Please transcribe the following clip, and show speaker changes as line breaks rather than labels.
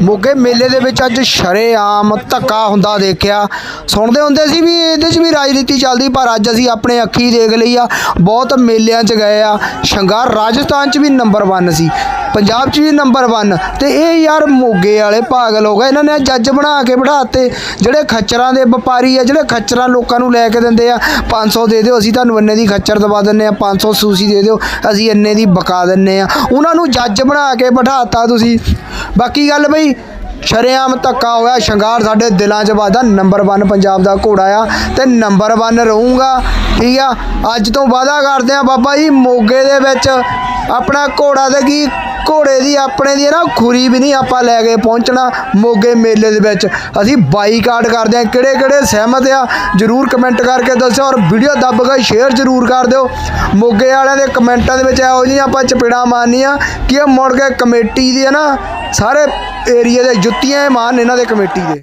ਮੋਗੇ ਮੇਲੇ ਦੇ ਵਿੱਚ ਅੱਜ ਸ਼ਰੇਆਮ ਧੱਕਾ ਹੁੰਦਾ ਦੇਖਿਆ। ਸੁਣਦੇ ਹੁੰਦੇ ਸੀ ਵੀ ਇਹਦੇ 'ਚ ਵੀ ਰਾਜਨੀਤੀ ਚੱਲਦੀ, ਪਰ ਅੱਜ ਅਸੀਂ ਆਪਣੇ ਅੱਖੀ ਦੇਖ ਲਈ ਆ। ਬਹੁਤ ਮੇਲਿਆਂ 'ਚ ਗਏ ਆ। ਸ਼ਿੰਗਾਰ ਰਾਜਸਥਾਨ 'ਚ ਵੀ ਨੰਬਰ 1 ਸੀ, ਪੰਜਾਬ 'ਚ ਵੀ ਨੰਬਰ 1 ਤੇ ਇਹ ਯਾਰ ਮੋਗੇ ਵਾਲੇ ਪਾਗਲ ਹੋ ਗਏ। ਇਹਨਾਂ ਨੇ ਜੱਜ ਬਣਾ ਕੇ ਬਿਠਾਤੇ। ਜਿਹੜੇ ਖੱਚਰਾਂ ਦੇ ਵਪਾਰੀ ਆ, ਜਿਹੜੇ ਖੱਚਰਾਂ ਲੋਕਾਂ ਨੂੰ ਲੈ ਕੇ ਦਿੰਦੇ ਆ 500 ਦੇ ਦਿਓ, ਅਸੀਂ ਤੁਹਾਨੂੰ ਇੰਨੇ ਦੀ ਖੱਚਰ ਦਵਾ ਦਿੰਨੇ ਆ 500 ਸੂਸੀ ਦੇ ਦਿਓ, ਅਸੀਂ ਇੰਨੇ ਦੀ ਬਕਾ ਦਿੰਨੇ ਆ। ਉਹਨਾਂ ਨੂੰ ਜੱਜ ਬਣਾ ਕੇ ਬਿਠਾਤਾ ਤੁਸੀਂ। ਬਾਕੀ ਗੱਲ ਬਈ, ਸ਼ਰੇਆਮ ਧੱਕਾ ਹੋਇਆ, ਸ਼ਿੰਗਾਰ ਸਾਡੇ ਦਿਲਾਂ 'ਚ ਵਾਦਾ ਨੰਬਰ 1 ਪੰਜਾਬ ਦਾ ਘੋੜਾ ਆ ਤੇ ਨੰਬਰ 1 ਰਹੂੰਗਾ, ਠੀਕ ਆ? ਅੱਜ ਤੋਂ ਵਾਦਾ ਕਰਦੇ ਆ ਬਾਬਾ ਜੀ, ਮੋਗੇ ਦੇ ਵਿੱਚ ਆਪਣਾ ਘੋੜਾ ਤੇ ਕੀ ਘੋੜੇ ਦੀ ਆਪਣੇ ਦੀ ਨਾ ਖੁਰੀ ਵੀ ਨਹੀਂ ਆਪਾਂ ਲੈ ਕੇ ਪਹੁੰਚਣਾ, ਮੋਗੇ ਮੇਲੇ ਦੇ ਵਿੱਚ। ਅਸੀਂ ਬਾਈਕਾਟ ਕਰਦੇ ਆ ਕਿਹੜੇ ਕਿਹੜੇ ਸਹਿਮਤ ਆ, ਜਰੂਰ ਕਮੈਂਟ ਕਰਕੇ ਦੱਸਿਓ ਔਰ ਵੀਡੀਓ ਦੱਬ ਕੇ ਸ਼ੇਅਰ ਜਰੂਰ ਕਰ ਦਿਓ। ਮੋਗੇ ਵਾਲਿਆਂ ਦੇ ਕਮੈਂਟਾਂ ਦੇ ਵਿੱਚ ਇਹੋ ਜਿਹੀਆਂ ਆਪਾਂ ਚਪੇੜਾਂ ਮਾਰਨੀਆਂ ਕਿ ਇਹ ਮੁੜ ਕੇ ਕਮੇਟੀ ਦੀ ਹੈ ਨਾ ਸਾਰੇ ਏਰੀਆ ਦੇ ਜੁੱਤੀਆਂ ਹੀ ਮਾਰਨ ਇਹਨਾਂ ਦੇ ਕਮੇਟੀ ਦੇ।